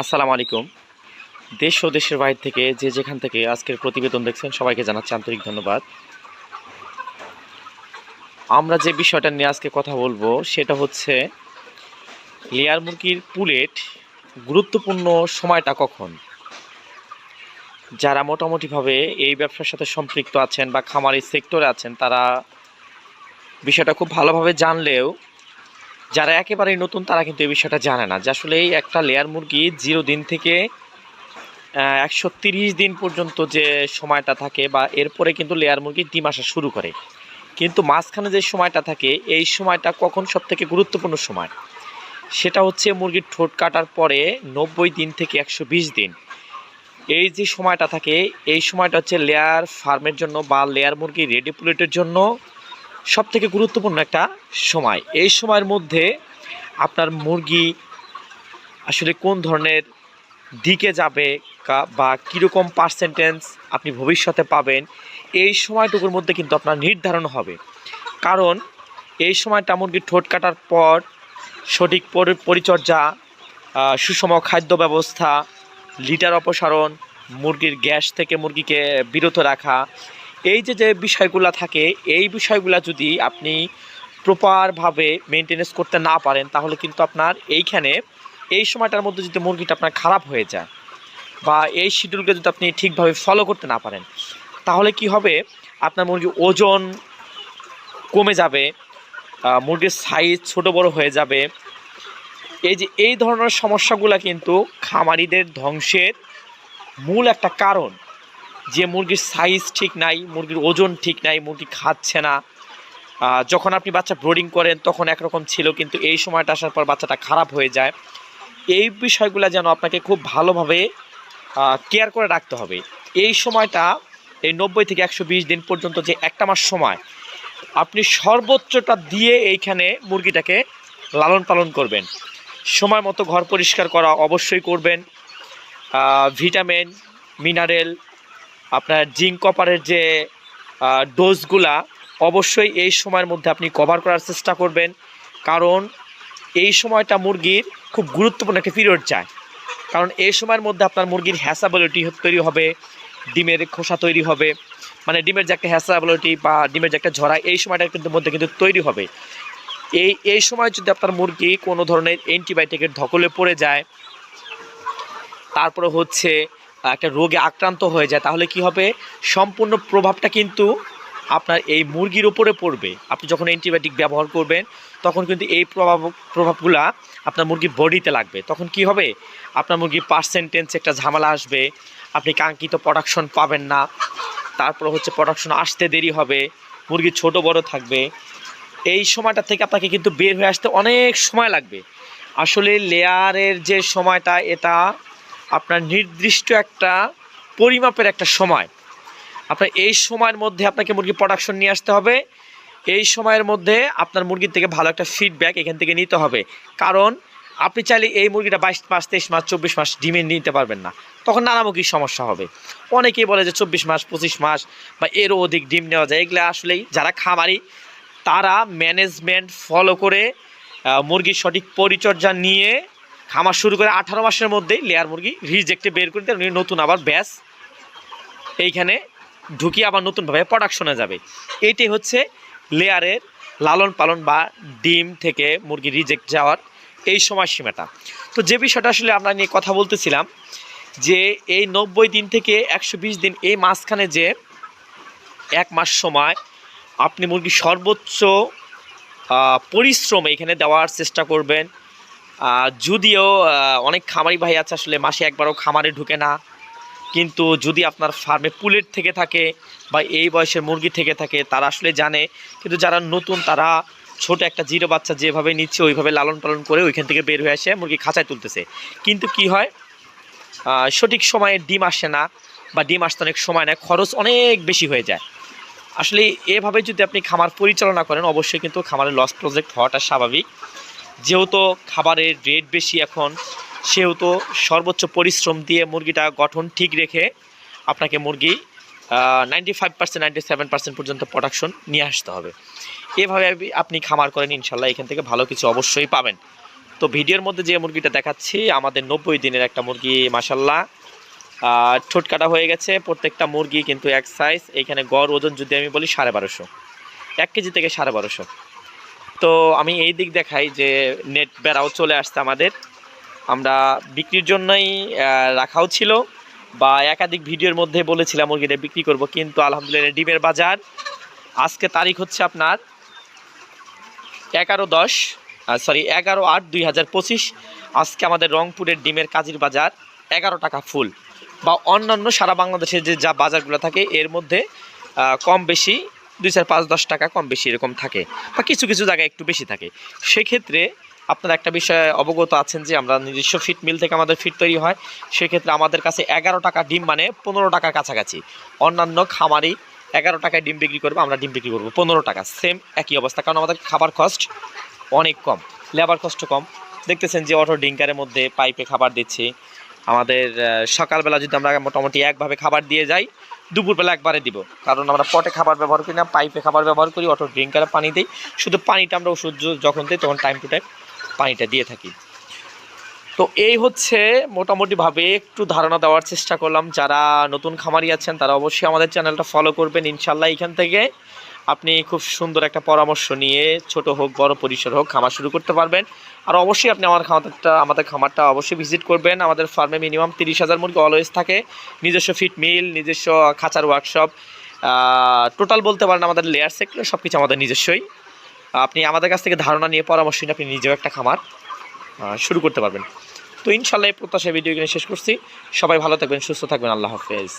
আসসালামু আলাইকুম। দেশ ও দেশের বাইরে থেকে যে যেখান থেকে আজকের প্রতিবেদন দেখছেন, সবাইকে জানাচ্ছি আন্তরিক ধন্যবাদ। আমরা যে বিষয়টা নিয়ে আজকে কথা বলব, সেটা হচ্ছে লেয়ার মুরগির পুলেট গুরুত্বপূর্ণ সময়টা কখন? যারা মোটামুটিভাবে এই ব্যবসার সাথে সম্পৃক্ত আছেন বা খামারি সেক্টরে আছেন, তারা বিষয়টা খুব ভালোভাবে জানলেও যারা একেবারেই নতুন, তারা কিন্তু এই বিষয়টা জানে না যে আসলে এই একটা লেয়ার মুরগি জিরো দিন থেকে একশো দিন পর্যন্ত যে সময়টা থাকে বা এরপরে কিন্তু লেয়ার মুরগি ডিম আসা শুরু করে। কিন্তু মাঝখানে যে সময়টা থাকে, এই সময়টা কখন সব থেকে গুরুত্বপূর্ণ সময়? সেটা হচ্ছে মুরগির ঠোঁট কাটার পরে নব্বই দিন থেকে একশো বিশ দিন। এই যে সময়টা থাকে, এই সময়টা হচ্ছে লেয়ার ফার্মের জন্য বা লেয়ার মুরগি রেডি পুলেটের জন্য সব থেকে গুরুত্বপূর্ণ একটা সময়। এই সময়ের মধ্যে আপনার মুরগি আসলে কোন ধরনের দিকে যাবে বা কীরকম পার্সেন্টেজ আপনি ভবিষ্যতে পাবেন, এই সময়টুকুর মধ্যে কিন্তু আপনার নির্ধারণ হবে। কারণ এই সময়টা মুরগির ঠোঁট কাটার পর সঠিক পরি- পরিচর্যা সুষম খাদ্য ব্যবস্থা, লিটার অপসারণ, মুরগির গ্যাস থেকে মুরগিকে বিরত রাখা এই যে যে বিষয়গুলো থাকে, এই বিষয়গুলো যদি আপনি প্রপারভাবে মেনটেনেন্স করতে না পারেন, তাহলে কিন্তু আপনার এইখানে এই সময়টার মধ্যে যদি মুরগিটা আপনার খারাপ হয়ে যায় বা এই শিডিউলকে যদি আপনি ঠিকভাবে ফলো করতে না পারেন, তাহলে কি হবে? আপনার মুরগির ওজন কমে যাবে মুরগির সাইজ ছোট বড় হয়ে যাবে। এই যে, এই ধরনের সমস্যাগুলো কিন্তু খামারিদের ধ্বংসের মূল একটা কারণ। যে মুরগির সাইজ ঠিক নাই, মুরগির ওজন ঠিক নাই, মুরগি খাচ্ছে না। যখন আপনি বাচ্চা ব্রোডিং করেন, তখন একরকম ছিল, কিন্তু এই সময়টা আসার পর বাচ্চাটা খারাপ হয়ে যায়। এই বিষয়গুলো যেন আপনাকে খুব ভালোভাবে কেয়ার করে রাখতে হবে। এই সময়টা, এই নব্বই থেকে একশো বিশ দিন পর্যন্ত যে একটা মাস সময়, আপনি সর্বোচ্চটা দিয়ে এইখানে মুরগিটাকে লালন পালন করবেন। সময় মতো ঘর পরিষ্কার করা অবশ্যই করবেন। ভিটামিন মিনারেল আপনার জিঙ্ক কপারের যে ডোজগুলা অবশ্যই এই সময়ের মধ্যে আপনি কভার করার চেষ্টা করবেন। কারণ এই সময়টা মুরগির খুব গুরুত্বপূর্ণ একটা পিরিয়ড যায়। কারণ এই সময়ের মধ্যে আপনার মুরগির হ্যাসাবিলিটি তৈরি হবে, ডিমের খোসা তৈরি হবে মানে ডিমের যে একটা হ্যাসাবিলিটি বা ডিমের যে একটা ঝরা, এই সময়টার কিন্তু মধ্যে কিন্তু তৈরি হবে। এই এই সময় যদি আপনার মুরগি কোনো ধরনের অ্যান্টিবায়োটিকের ধকলে পড়ে যায়, তারপরে হচ্ছে একটা রোগে আক্রান্ত হয়ে যায়, তাহলে কি হবে? সম্পূর্ণ প্রভাবটা কিন্তু আপনার এই মুরগির ওপরে পড়বে। আপনি যখন অ্যান্টিবায়োটিক ব্যবহার করবেন, তখন কিন্তু এই প্রভাব, প্রভাবগুলা আপনার মুরগির বডিতে লাগবে। তখন কি হবে? আপনার মুরগির পার্সেন্টেন্স একটা ঝামেলা আসবে। আপনি কাঙ্ক্ষিত প্রোডাকশন পাবেন না। তারপর হচ্ছে প্রোডাকশন আসতে দেরি হবে। মুরগি ছোট, বড় থাকবে। এই সময়টা থেকে আপনাকে কিন্তু বের হয়ে আসতে অনেক সময় লাগবে। আসলে লেয়ারের যে সময়টা, এটা আপনার নির্দিষ্ট একটা পরিমাপের একটা সময়। আপনার এই সময়ের মধ্যে আপনাকে মুরগি প্রোডাকশন নিয়ে আসতে হবে। এই সময়ের মধ্যে আপনার মুরগির থেকে ভালো একটা ফিডব্যাক এখান থেকে নিতে হবে। কারণ আপনি চাইলে এই মুরগিটা বাইশ মাস, তেইশ মাস, চব্বিশ মাস ডিমে নিতে পারবেন না। তখন নানামুখী সমস্যা হবে। অনেকেই বলে যে চব্বিশ মাস, পঁচিশ মাস বা এরও অধিক ডিম নেওয়া যায়। এগুলো আসলেই যারা খামারি, তারা ম্যানেজমেন্ট ফলো করে মুরগির সঠিক পরিচর্যা নিয়ে খামার শুরু করে আঠারো মাসের মধ্যেই লেয়ার মুরগি রিজেক্টে বের করে উনি নতুন আবার ব্যাস এইখানে ঢুকিয়ে আবার নতুনভাবে প্রোডাকশনে যাবে। এইটাই হচ্ছে লেয়ারের লালন পালন বা ডিম থেকে মুরগি রিজেক্ট যাওয়ার এই সময়সীমাটা। তো যে বিষয়টা আসলে আমরা নিয়ে কথা বলতেছিলাম যে এই নব্বই দিন থেকে একশো বিশ দিন এই মাঝখানে যে এক মাস সময় আপনি মুরগি সর্বোচ্চ পরিশ্রম এখানে দেওয়ার চেষ্টা করবেন। যদিও অনেক খামারি ভাই আছে, আসলে মাসে একবারও খামারে ঢুকে না। কিন্তু যদি আপনার ফার্মে পুলেট থেকে থাকে বা এই বয়সের মুরগি থেকে থাকে, তারা আসলে জানে। কিন্তু যারা নতুন, তারা ছোট একটা জিরো বাচ্চা যেভাবে নিচ্ছে, ওইভাবে লালন পালন করে ওইখান থেকে বের হয়ে আসে মুরগি খাঁচায় তুলতেছে। কিন্তু কি হয়? সঠিক সময়ে ডিম আসে না বা ডিম আসতে অনেক সময় নেয়, খরচ অনেক বেশি হয়ে যায়। আসলে এভাবে যদি আপনি খামার পরিচালনা করেন, অবশ্যই কিন্তু খামারের লস প্রজেক্ট হওয়াটা স্বাভাবিক। যেহেতু খাবারের রেট বেশি এখন, সেহেতু সর্বোচ্চ পরিশ্রম দিয়ে মুরগিটা গঠন ঠিক রেখে আপনাকে মুরগি ninety five percent ninety seven percent পর্যন্ত প্রোডাকশন নিয়ে আসতে হবে। এভাবে আপনি- খামার করেন, ইনশাল্লাহ এখান থেকে ভালো কিছু অবশ্যই পাবেন। তো ভিডিওর মধ্যে যে মুরগিটা দেখাচ্ছি, আমাদের নব্বই দিনের একটা মুরগি মাসাল্লাহ ঠোঁট কাটা হয়ে গেছে, প্রত্যেকটা মুরগি কিন্তু এক সাইজ এইখানে গড় ওজন যদি আমি বলি সাড়ে বারোশো। এক কেজি থেকে সাড়ে বারোশো। তো আমি এই দিক দেখাই যে নেট বেড়াও চলে আসছে আমাদের। আমরা বিক্রির জন্যই রাখাও ছিল বা একাধিক ভিডিওর মধ্যে বলেছিলাম মুরগিটা বিক্রি করব, কিন্তু আলহামদুলিল্লাহ ডিমের বাজার। আজকে তারিখ হচ্ছে আপনার এগারো দশ সরি এগারো আট দুই হাজার পঁচিশ। আজকে আমাদের রংপুরের ডিমের কাজির বাজার এগারো টাকা ফুল। বা অন্যান্য সারা বাংলাদেশে যে যা বাজারগুলো থাকে, এর মধ্যে কম বেশি দুই চার পাঁচ দশ টাকা কম বেশি এরকম থাকে বা কিছু কিছু জায়গায় একটু বেশি থাকে। সেক্ষেত্রে আপনারা একটা বিষয়ে অবগত আছেন যে আমরা নিজস্ব ফিট মিল থেকে আমাদের ফিট তৈরি হয়, সেক্ষেত্রে আমাদের কাছে এগারো টাকা ডিম মানে পনেরো টাকার কাছাকাছি। অন্যান্য খামারি এগারো টাকায় ডিম বিক্রি করব, আমরা ডিম বিক্রি করব পনেরো টাকা। সেম একই অবস্থা, কারণ আমাদের খাবার কস্ট অনেক কম লেবার কষ্ট কম। দেখতেছেন যে অটো ডিঙ্কারের মধ্যে পাইপে খাবার দিচ্ছি। আমাদের সকালবেলা যদি আমরা মোটামুটি একভাবে খাবার দিয়ে যাই দুপুরবেলা একবারে দিব। কারণ আমরা পটে খাবার ব্যবহার করি না, পাইপে খাবার ব্যবহার করি, অটো ড্রিঙ্কারে পানি দিই। শুধু পানিটা আমরা ওষুধ যখন দিই, তখন টাইম টু টাইম পানিটা দিয়ে থাকি। তো এই হচ্ছে মোটামুটিভাবে একটু ধারণা দেওয়ার চেষ্টা করলাম। যারা নতুন খামারি আছেন, তারা অবশ্যই আমাদের চ্যানেলটা ফলো করবেন। ইনশাল্লাহ এখান থেকে আপনি খুব সুন্দর একটা পরামর্শ নিয়ে ছোট হোক, বড় পরিসর হোক খামার শুরু করতে পারবেন। আর অবশ্যই আপনি আমার খামারটা, আমাদের খামারটা অবশ্যই ভিজিট করবেন। আমাদের ফার্মে মিনিমাম তিরিশ হাজার মুরগি অলওয়েজ থাকে। নিজস্ব ফিট মিল নিজস্ব খাঁচার ওয়ার্কশপ টোটাল বলতে পারেন আমাদের লেয়ার সেক্টর সব কিছু আমাদের নিজস্বই। আপনি আমাদের কাছ থেকে ধারণা নিয়ে পরামর্শ নিয়ে আপনি নিজেও একটা খামার শুরু করতে পারবেন। তো ইনশাল্লাহ প্রত্যাশা ভিডিও এখানে শেষ করছি। সবাই ভালো থাকবেন, সুস্থ থাকবেন। আল্লাহ হাফেজ।